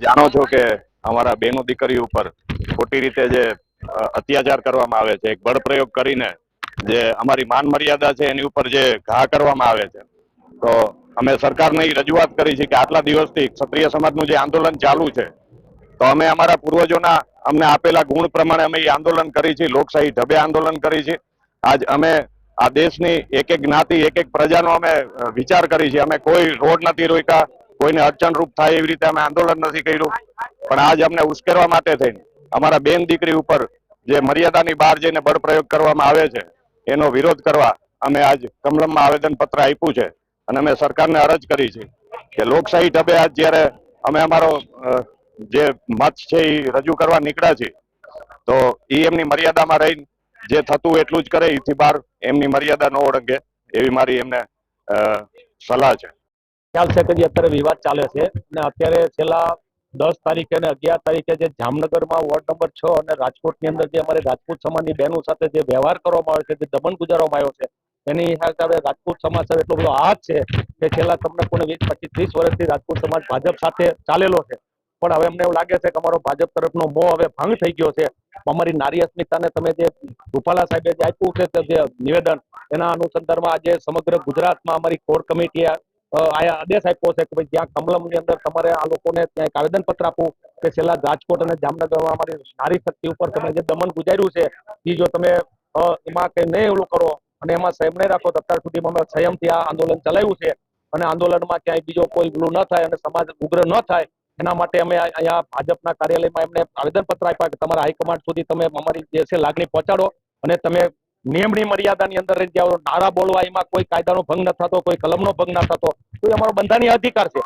જાણો છો કે અમારા બેનો દીકરી ઉપર ખોટી રીતે જે અત્યાચાર કરવામાં આવે છે, એક બળ પ્રયોગ કરીને જે અમારી માન મર્યાદા છે એની ઉપર જે ઘા કરવામાં આવે છે. તો અમે સરકારને એ રજૂઆત કરી છે કે આટલા દિવસથી ક્ષત્રિય સમાજનું જે આંદોલન ચાલુ છે, તો અમે અમારા પૂર્વજોના અમને આપેલા ગુણ પ્રમાણે અમે એ આંદોલન કરી છે, લોકશાહી ઢબે આંદોલન કરી છે. આજ અમે આ દેશની એક એક જ્ઞાતિ, એક એક પ્રજાનો અમે વિચાર કરી છે. અમે કોઈ રોડ નથી રોક્યા કોઈને અડચણરૂપ થાય એવી રીતે અમે આંદોલન નથી કર્યું. પણ આજ અમને ઉશ્કેરવા માટે થઈને અમારા બેન દીકરી ઉપર જે મર્યાદાની બહાર જઈને બળપ્રયોગ કરવામાં આવે છે, એનો વિરોધ કરવા અમે આજ કમલમમાં આવેદન પત્ર આપ્યું છે અને અમે સરકારને અરજ કરી છે કે લોકશાહી ઢબે આજ જ્યારે અમે અમારો જે મત છે એ રજૂ કરવા નીકળ્યા છીએ, તો એ એમની મર્યાદામાં રહીને જે થતું એટલું જ કરે એથી બહાર એમની મર્યાદા ન ઓળંગે એવી મારી એમને સલાહ છે. ખ્યાલ છે કે જે અત્યારે વિવાદ ચાલે છે અને અત્યારે છેલ્લા દસ તારીખે અને અગિયાર તારીખે જે જામનગરમાં વોર્ડ નંબર છ અને રાજકોટની અંદર જે અમારે રાજપૂત સમાજની બહેનો સાથે જે વ્યવહાર કરવામાં આવ્યો છે જે દમન ગુજારવામાં આવ્યો છે એની હિસાબે રાજપૂત સમાજ સાથે એટલો બધો હાથ છે કે છેલ્લા તમને કોને વીસ પચીસ ત્રીસ વર્ષથી રાજપૂત સમાજ ભાજપ સાથે ચાલેલો છે. પણ હવે અમને એવું લાગે છે કે અમારો ભાજપ તરફનો મોહ હવે ભંગ થઈ ગયો છે. અમારી નારી અસ્મિતાને તમે જે રૂપાલા સાહેબે જે આપ્યું છે જે નિવેદન એના અનુસંધાનમાં આજે સમગ્ર ગુજરાતમાં અમારી કોર કમિટીએ અ, આયા આદેશ આપ્યો છે કે ભાઈ જ્યાં કમલમની અંદર તમારે આ લોકોને ત્યાં એક આવેદનપત્ર આપવું કે છેલ્લા રાજકોટ અને જામનગરમાં અમારી નારી શક્તિ ઉપર તમે જે દમન ગુજાર્યું છે એ જો તમે એમાં કઈ નહીં એવું કરો અને એમાં સંયમ નહીં રાખો તો અત્યાર સુધીમાં અમે સંયમથી આ આંદોલન ચલાવ્યું છે અને આંદોલનમાં ક્યાંય બીજો કોઈ ઓલું ન થાય અને સમાજ ઉગ્ર ન થાય, એના માટે અમે અહીંયા ભાજપના કાર્યાલયમાં એમને આવેદનપત્ર આપ્યા કે તમારા હાઈકમાન્ડ સુધી તમે અમારી જે છે લાગણી પહોંચાડો અને તમે નિયમની મર્યાદાની અંદર જ્યાં નારા બોલવા એમાં કોઈ કાયદાનો ભંગ ન થતો, કોઈ કલમનો ભંગ ન થતો તો એ અમારો બંધારણીય અધિકાર છે.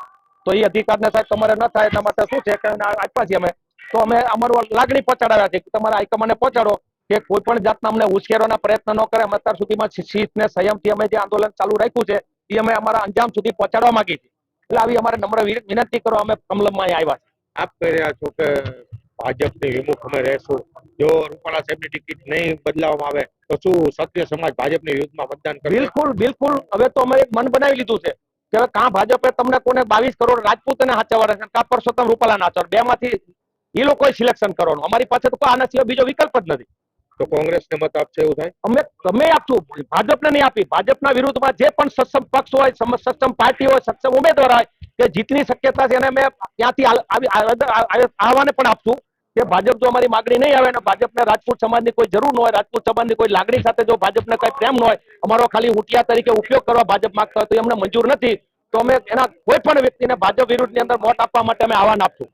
તો એ અધિકારને સાહેબ તમારે ન થાય એના માટે શું છે કે આપ્યા છીએ અમે. તો અમે અમારું લાગણી પહોંચાડ્યા છે. કે તમારા હાઈકમાન્ડને પહોંચાડો કે કોઈ પણ જાતના અમને ઉશ્કેરવાના પ્રયત્ન ન કરે. અમે અત્યાર સુધીમાં શીતને સંયમથી અમે જે આંદોલન ચાલુ રાખ્યું છે એ અમે અમારા અંજામ સુધી પહોંચાડવા માંગીએ છીએ. એટલે આવી અમારે નમ્ર વિનંતી કરો અમે કમલમમાં આવ્યા છે આપ કહી રહ્યા છો કે ભાજપની વિમુખ અમે રહેશું. જો રૂપાલા સાહેબની ટિકિટ નહીં બદલાવવામાં આવે તો શું સત્ય સમાજ ભાજપની વિરુદ્ધમાં મતદાન કરે બિલકુલ બિલકુલ. હવે તો અમે એક મન બનાવી લીધું છે. કે કાં ભાજપે તમને કોને બાવીસ કરોડ રાજપૂતને હાચવવા છે? કાં પરસોત્તમ રૂપાલા નાચો બે માંથી એ લોકોએ સિલેક્શન કરવાનું. અમારી પાસે તો કોઈ આના સિવાય બીજો વિકલ્પ જ નથી. તો કોંગ્રેસને મત આપશે એવું થાય? અમે તમે આપશું. ભાજપને નહીં આપી. ભાજપના વિરુદ્ધમાં જે પણ સક્ષમ પક્ષ હોય સક્ષમ પાર્ટી હોય સક્ષમ ઉમેદવાર હોય કે જીતની શક્યતા છે એને અમે ત્યાંથી આહવાને પણ આપશું. કે ભાજપ જો અમારી માગણી નહીં આવે અને ભાજપને રાજપૂત સમાજની કોઈ જરૂર ન હોય, રાજપૂત સમાજની કોઈ લાગણી સાથે જો ભાજપને કઈ પ્રેમ ન હોય, અમારો ખાલી હુટિયા તરીકે ઉપયોગ કરવા ભાજપ માંગતા હોય તો એમને મંજૂર નથી. તો અમે એના કોઈ પણ વ્યક્તિને ભાજપ વિરુદ્ધની અંદર વોટ આપવા માટે અમે આહવાન આપશું.